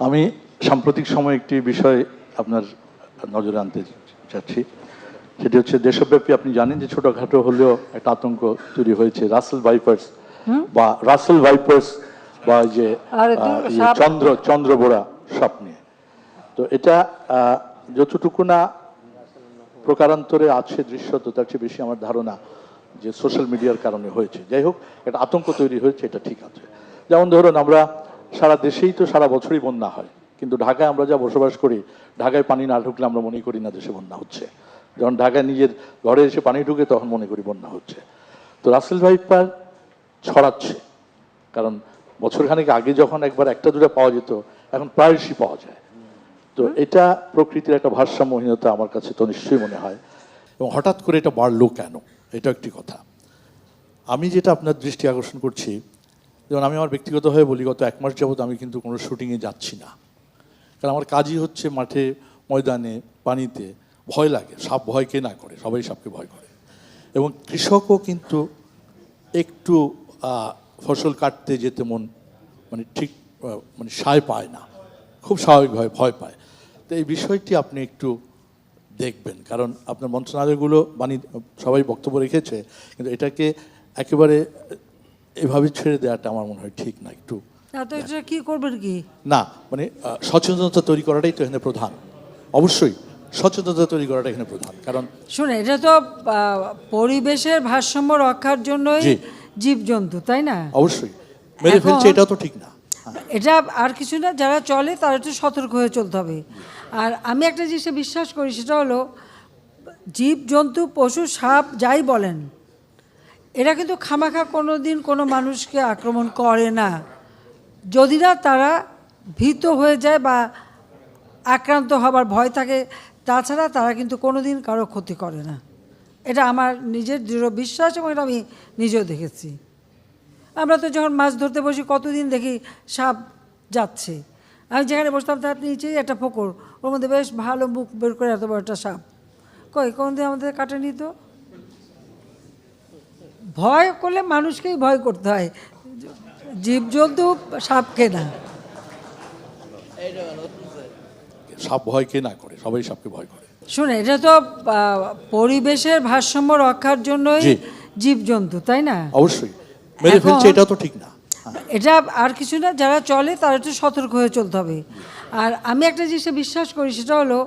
আমি সাম্প্রতিক সময়ে একটি বিষয় আপনার নজরে আনতে চাচ্ছি। সেটি হচ্ছে দেশব্যাপী আপনি জানেন যে ছোটখাটো হলেও একটা আতঙ্ক তৈরি হয়েছে। রাসেল ভাইপার্স বা রাসেল ভাইপার্স বা যে ইয়ে সাপ- চন্দ্র চন্দ্রবোড়া সাপ নিয়ে তো এটা আহ, যতটুকু না প্রকারান্তরে আছে দৃশ্যত তার চেয়ে বেশি আমার ধারণা যে সোশ্যাল মিডিয়ার কারণে হয়েছে। যাই হোক একটা আতঙ্ক তৈরি হয়েছে এটা ঠিক আছে। যেমন ধরুন আমরা সারা দেশেই তো সারা বছরই বন্যা হয়। কিন্তু ঢাকায় আমরা যা বসবাস করি, ঢাকায় পানি না ঢুকলে আমরা মনে করি না দেশে বন্যা হচ্ছে। যখন ঢাকায় নিজের ঘরে এসে পানি ঢুকে তখন মনে করি বন্যা হচ্ছে। তো রাসেল ভাইপার ছড়াচ্ছে, কারণ বছরখানেক আগে যখন একবার একটা দুটো পাওয়া যেত, এখন প্রায়শই পাওয়া যায়। তো এটা প্রকৃতির একটা ভারসাম্যহীনতা আমার কাছে তো নিশ্চয়ই মনে হয়। এবং হঠাৎ করে এটা বাড়লো কেন? এটা একটি কথা। আমি যেটা আপনার দৃষ্টি আকর্ষণ করছি যেমন আমি আমার ব্যক্তিগতভাবে বলি, গত এক মাস যাবত আমি কিন্তু কোনো শুটিংয়ে যাচ্ছি না। কারণ আমার কাজই হচ্ছে মাঠে, ময়দানে, পানিতে, ভয় লাগে। সাপ ভয় কে না করে? সবাই সাপকে ভয় করে। এবং কৃষকও কিন্তু একটু ফসল কাটতে যেতে মন মানে ঠিক মানে সায় পায় না। খুব স্বাভাবিকভাবে ভয় পায়। তো এই বিষয়টি আপনি একটু দেখবেন। কারণ আপনার মন্ত্রণালয়গুলো বাণী, সবাই বক্তব্য রেখেছে, কিন্তু এটাকে একেবারে এভাবে ছেড়ে দেওয়াটা আমার মনে হয় ঠিক না একটু এটা কি করবেন কি? না মানে সচেতনতা তৈরি করাটাই তো এখানে প্রধান। অবশ্যই সচেতনতা তৈরি করাটা এখানে প্রধান কারণ শুনে এটা তো পরিবেশের ভারসাম্য রক্ষার জন্যই জীবজন্তু তাই না? অবশ্যই মেরে ফেলছে এটাও তো ঠিক না। এটা আর কিছু না যারা চলে তারা একটু সতর্ক হয়ে চলতে হবে। আর আমি একটা জিনিসে বিশ্বাস করি সেটা হলো জীব জন্তু পশু সাপ যাই বলেন এরা কিন্তু খামাখা কোনো দিন কোনো মানুষকে আক্রমণ করে না। যদি না তারা ভীত হয়ে যায় বা আক্রান্ত হবার ভয় থাকে, তাছাড়া তারা কিন্তু কোনো দিন কারও ক্ষতি করে না। এটা আমার নিজের দৃঢ় বিশ্বাস এবং এটা আমি নিজেও দেখেছি। আমরা তো যখন মাছ ধরতে বসি, কতদিন দেখি সাপ যাচ্ছে। আমি যেখানে বসতাম তার নিচেই একটা পুকুর, ওর মধ্যে বেশ ভালো মুখ বের করে এত বড় একটা সাপ। কই, কোনদিন আমাদের কাটেনি তো? ভয় করলে মানুষকেই ভয় করতে হয়। জীবজন্তু সাপকে না। সাপ ভয় কে না করে? সবাই সাপকে ভয় করে। শুনে এটা তো পরিবেশের ভারসাম্য রক্ষার জন্যই জীবজন্তু তাই না? অবশ্যই। মেরে ফেলছে এটাও তো ঠিক না। এটা আর কিছু না যারা চলে তারা একটু সতর্ক হয়ে চলতে হবে। আর আমি একটা জিনিসে বিশ্বাস করি সেটা হলো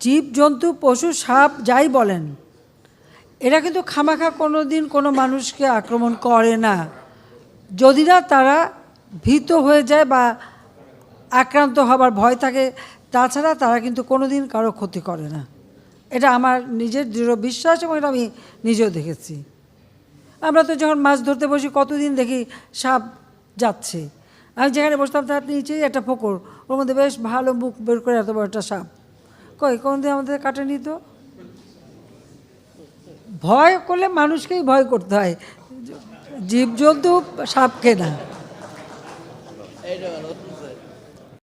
জীব জন্তু পশু সাপ যাই বলেন এরা কিন্তু খামাখা কোনো দিন কোনো মানুষকে আক্রমণ করে না। যদি না তারা ভীত হয়ে যায় বা আক্রান্ত হবার ভয় থাকে, তাছাড়া তারা কিন্তু কোনো দিন কারও ক্ষতি করে না। এটা আমার নিজের দৃঢ় বিশ্বাস এবং এটা আমি নিজেও দেখেছি। আমরা তো যখন মাছ ধরতে বসি, কতদিন দেখি সাপ যাচ্ছে। আমি যেখানে বসতাম তার নিচেই একটা পুকুর, ওর মধ্যে বেশ ভালো মুখ বের করে এত বড় একটা সাপ। কই, কোনদিন আমাদের কাটেনি তো? ভয় করলে মানুষকেই ভয় করতে হয়। জীবজন্তু সাপকে না।